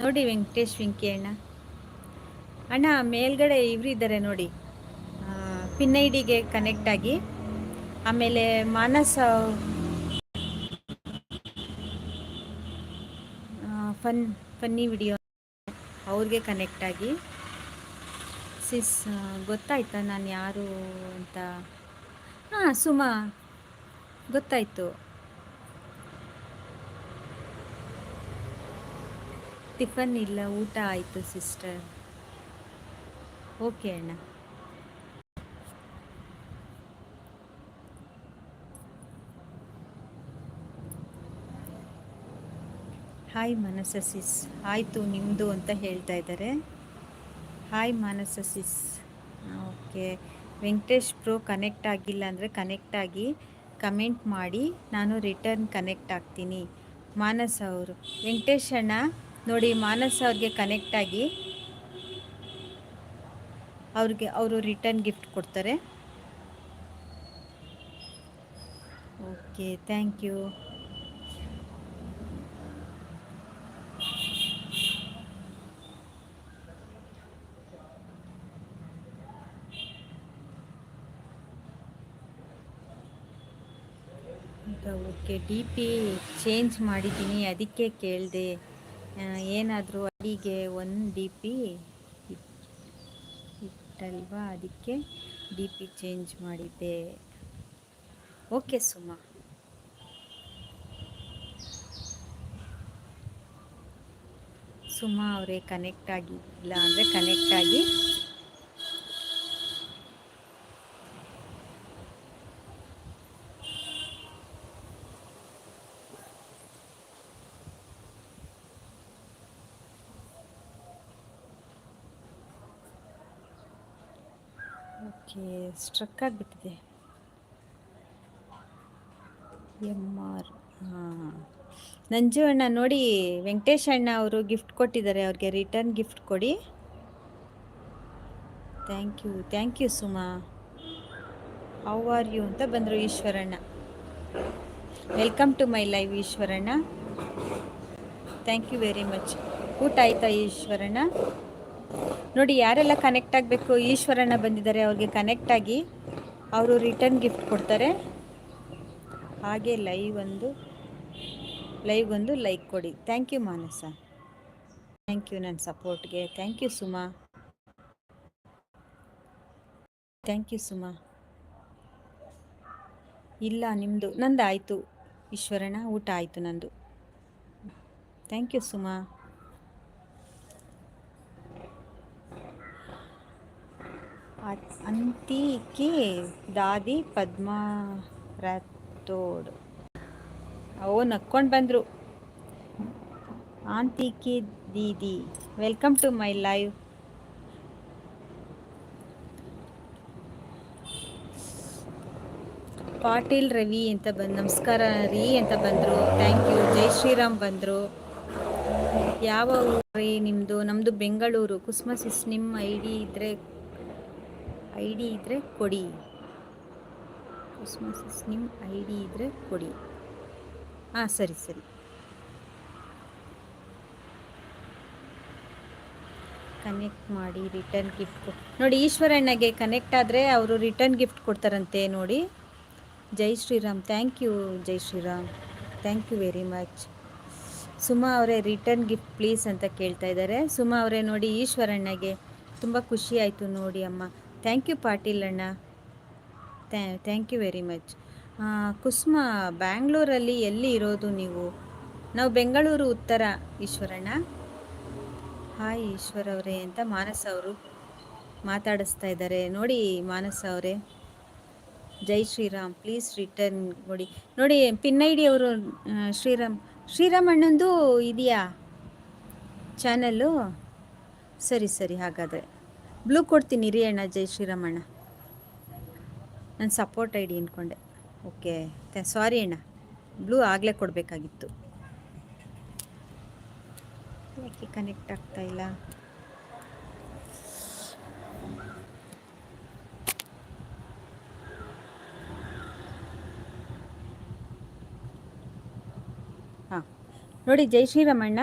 ನೋಡಿ ವೆಂಕಟೇಶ್ ವೆಂಕಿ ಅಣ್ಣ ಅಣ್ಣ ಮೇಲ್ಗಡೆ ಇವರು ಇದ್ದಾರೆ ನೋಡಿ. ಪಿನ್ ಐ ಡಿಗೆ ಕನೆಕ್ಟ್ ಆಗಿ. ಆಮೇಲೆ ಮಾನಸ ಫನ್, ಫನ್ನಿ ವಿಡಿಯೋ ಅವ್ರಿಗೆ ಕನೆಕ್ಟ್ ಆಗಿ. ಸಿಸ್ ಗೊತ್ತಾಯ್ತಾ ನಾನು ಯಾರು ಅಂತ? ಹಾಂ, ಸುಮಾ. ಗೊತ್ತಾಯ್ತು. ಟಿಫನ್ ಇಲ್ಲ, ಊಟ ಆಯಿತು ಸಿಸ್ಟರ್ ಓಕೆ ಅಣ್ಣ. ಹಾಯ್ ಮಾನಸ ಸಿಸ್ ಆಯಿತು ನಿಮ್ಮದು ಅಂತ ಹೇಳ್ತಾ ಇದ್ದಾರೆ. Hi Manasa sis okay Venkatesh bro connect ಆಗಿಲ್ಲ ಅಂದರೆ ಕನೆಕ್ಟ್ ಆಗಿ ಕಮೆಂಟ್ ಮಾಡಿ, ನಾನು ರಿಟರ್ನ್ ಕನೆಕ್ಟ್ ಆಗ್ತೀನಿ. ಮಾನಸ ಅವರು. ವೆಂಕಟೇಶ್ ಅಣ್ಣ ನೋಡಿ ಮಾನಸ ಅವ್ರಿಗೆ ಕನೆಕ್ಟ್ ಆಗಿ ಅವ್ರಿಗೆ ಅವರು ರಿಟರ್ನ್ ಗಿಫ್ಟ್ ಕೊಡ್ತಾರೆ. Okay thank you okay D P change ಮಾಡಿದ್ದೀನಿ, ಅದಕ್ಕೆ ಕೇಳಿದೆ. ಏನಾದರೂ ಅಡಿಗೆ ಒಂದು ಡಿ ಪಿ ಇಟ್ಟಲ್ವಾ ಅದಕ್ಕೆ ಡಿ ಪಿ ಚೇಂಜ್ ಮಾಡಿದ್ದೆ. ಓಕೆ ಸುಮಾ. ಸುಮಾ ಅವರೇ ಕನೆಕ್ಟ್ ಆಗಿಲ್ಲ ಅಂದರೆ ಕನೆಕ್ಟ್ ಆಗಿ ಓಕೆ ಸ್ಟ್ರಕ್ ಆಗಿಬಿಟ್ಟಿದೆ. ಎಂ ಆರ್, ಹಾಂ. ನಂಜು ಅಣ್ಣ, ನೋಡಿ ವೆಂಕಟೇಶ್ ಅಣ್ಣ ಅವರು ಗಿಫ್ಟ್ ಕೊಟ್ಟಿದ್ದಾರೆ, ಅವ್ರಿಗೆ ರಿಟರ್ನ್ ಗಿಫ್ಟ್ ಕೊಡಿ. Thank you thank you Suma. How are you ಅಂತ ಬಂದರು ಈಶ್ವರಣ್ಣ ವೆಲ್ಕಮ್ ಟು ಮೈ ಲೈವ್ ಈಶ್ವರಣ್ಣ ಥ್ಯಾಂಕ್ ಯು ವೆರಿ ಮಚ್ ಊಟ ಆಯ್ತಾ ಈಶ್ವರಣ್ಣ ನೋಡಿ, ಯಾರೆಲ್ಲ ಕನೆಕ್ಟ್ ಆಗಬೇಕು, ಈಶ್ವರಣ್ಣ ಬಂದಿದ್ದಾರೆ, ಅವ್ರಿಗೆ ಕನೆಕ್ಟ್ ಆಗಿ ಅವರು ರಿಟರ್ನ್ ಗಿಫ್ಟ್ ಕೊಡ್ತಾರೆ. ಹಾಗೆ ಲೈವ್ ಒಂದು ಲೈವ್ ಒಂದು ಲೈಕ್ ಕೊಡಿ. Thank you Manasa. Thank you ನನ್ನ ಸಪೋರ್ಟ್ಗೆ thank you Suma. Thank you Suma. ಇಲ್ಲ ನಿಮ್ಮದು ನಂದು ಆಯಿತು. ಈಶ್ವರಣ್ಣ, ಊಟ ಆಯಿತು ನಂದು. Thank you Suma. ಅಂತಿಕೆ ದಾದಿ ಪದ್ಮಾ ರಾಥೋಡ್ ಓ ನಕ್ಕೊಂಡು ಬಂದರು. ಆಂತಿಕಿ Didi, welcome to my live Patil Ravi ಅಂತ ಬಂದು, ನಮಸ್ಕಾರ ರೀ ಅಂತ ಬಂದರು. ಥ್ಯಾಂಕ್ ಯು ಜೈ ಶ್ರೀರಾಮ್ ಬಂದರು. ಯಾವ ರೀ ನಿಮ್ಮದು ನಮ್ಮದು ಬೆಂಗಳೂರು. ಕುಸ್ಮಸಿಸ್ ನಿಮ್ಮ ಐ ಡಿ ಇದ್ದರೆ ಐ ಡಿ ಇದ್ದರೆ ಕೊಡಿ. ಕ್ರಿಸ್ಮಸ್ ನಿಮ್ಮ ಐ ಡಿ ಇದ್ದರೆ ಕೊಡಿ. ಹಾಂ, ಸರಿ ಸರಿ. ಕನೆಕ್ಟ್ ಮಾಡಿ ರಿಟರ್ನ್ ಗಿಫ್ಟ್ ನೋಡಿ ಈಶ್ವರಣ್ಣಗೆ ಕನೆಕ್ಟ್ ಆದರೆ ಅವರು ರಿಟರ್ನ್ ಗಿಫ್ಟ್ ಕೊಡ್ತಾರಂತೆ ನೋಡಿ. ಜೈ Shriram thank you Jai Shri Ram. Thank you very much Suma ಅವರೇ ರಿಟರ್ನ್ ಗಿಫ್ಟ್ ಪ್ಲೀಸ್ ಅಂತ ಕೇಳ್ತಾ ಇದ್ದಾರೆ. ಸುಮಾ ಅವರೇ ನೋಡಿ ಈಶ್ವರಣ್ಣಗೆ ತುಂಬ ಖುಷಿ ಆಯಿತು ನೋಡಿ ಅಮ್ಮ. ಥ್ಯಾಂಕ್ ಯು ಪಾಟೀಲ್ ಅಣ್ಣ. Thank you very much Kusuma, ಬ್ಯಾಂಗ್ಳೂರಲ್ಲಿ ಎಲ್ಲಿ ಇರೋದು ನೀವು? ನಾವು ಬೆಂಗಳೂರು ಉತ್ತರ, ಈಶ್ವರಣ್ಣ. ಹಾಯ್ ಈಶ್ವರ ಅವರೇ ಅಂತ ಮಾನಸ ಅವರು ಮಾತಾಡಿಸ್ತಾ ಇದ್ದಾರೆ. ನೋಡಿ ಮಾನಸ ಅವರೇ. ಜೈ ಶ್ರೀರಾಮ್. ಪ್ಲೀಸ್ ರಿಟರ್ನ್ ನೋಡಿ ನೋಡಿ ಪಿನ್ ಐ ಡಿ ಅವರು ಶ್ರೀರಾಮ್ ಶ್ರೀರಾಮ್ ಅಣ್ಣಂದು ಇದೆಯಾ? ಚಾನಲ್ಲು ಸರಿ ಸರಿ, ಹಾಗಾದರೆ. ಬ್ಲೂ ಕೊಡ್ತೀನಿ ರೀ ಅಣ್ಣ, ಜೈ ಶ್ರೀರಾಮಣ್ಣ. ನಾನು ಸಪೋರ್ಟ್ ಐ ಡಿ ಅಂದ್ಕೊಂಡೆ ಓಕೆ ಸಾರಿ ಅಣ್ಣ. ಬ್ಲೂ ಆಗಲೇ ಕೊಡಬೇಕಾಗಿತ್ತು. ಯಾಕೆ ಕನೆಕ್ಟ್ ಆಗ್ತಾ ಇಲ್ಲ? ಹಾಂ. ನೋಡಿ, ಜೈ ಶ್ರೀರಾಮಣ್ಣ.